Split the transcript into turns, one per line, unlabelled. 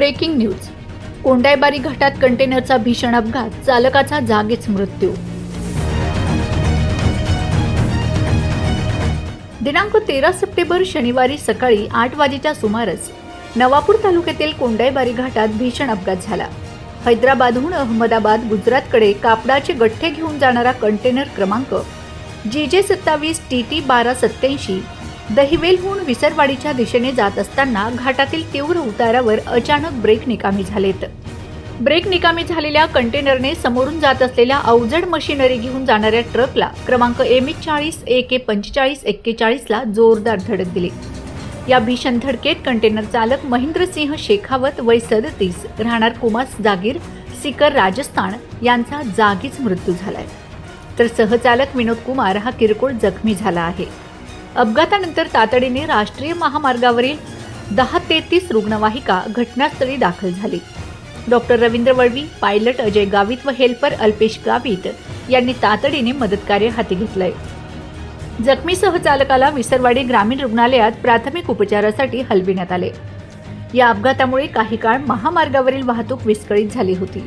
Breaking news. Kondaibari घाटात कंटेनरचा भीषण अपघात चालकाचा जागीच मृत्यू. दिनांक तेरा सप्टेंबर शनिवारी सकाळी आठ वाजेच्या सुमारास नवापूर तालुक्यातील कोंडाईबारी घाटात भीषण अपघात झाला. हैदराबादहून अहमदाबाद गुजरातकडे कापडाचे गठ्ठे घेऊन जाणारा कंटेनर क्रमांक जी जे सत्तावीस टी टी बारा सत्याऐंशी दहिवेलहून विसरवाडीच्या दिशेने जात असताना घाटातील तीव्र उतारावर अचानक ब्रेक निकामी झालेत. ब्रेक निकामी झालेल्या कंटेनरने समोरून जात असलेल्या अवजड मशिनरी घेऊन जाणाऱ्या ट्रकला क्रमांक एम एच चाळीस ए के पंचेचाळीस एक्केचाळीसला जोरदार धडक दिली. या भीषण धडकेत कंटेनर चालक महेंद्रसिंह शेखावत वय सदतीस राहणार कुमास जागीर सिकर राजस्थान यांचा जागीच मृत्यू झालाय. तर सहचालक विनोद कुमार हा किरकोळ जखमी झाला आहे. अपघातानंतर तातडीने राष्ट्रीय महामार्गावरील दहा तेहतीस रुग्णवाहिका घटनास्थळी दाखल झाली. डॉक्टर रवींद्र वळवी पायलट अजय गावित व हेल्पर अल्पेश गावित यांनी तातडीने मदतकार्य हाती घेतलंय. जखमी सहचालकाला विसरवाडी ग्रामीण रुग्णालयात प्राथमिक उपचारासाठी हलविण्यात आले. या अपघातामुळे काही काळ महामार्गावरील वाहतूक विस्कळीत झाली होती.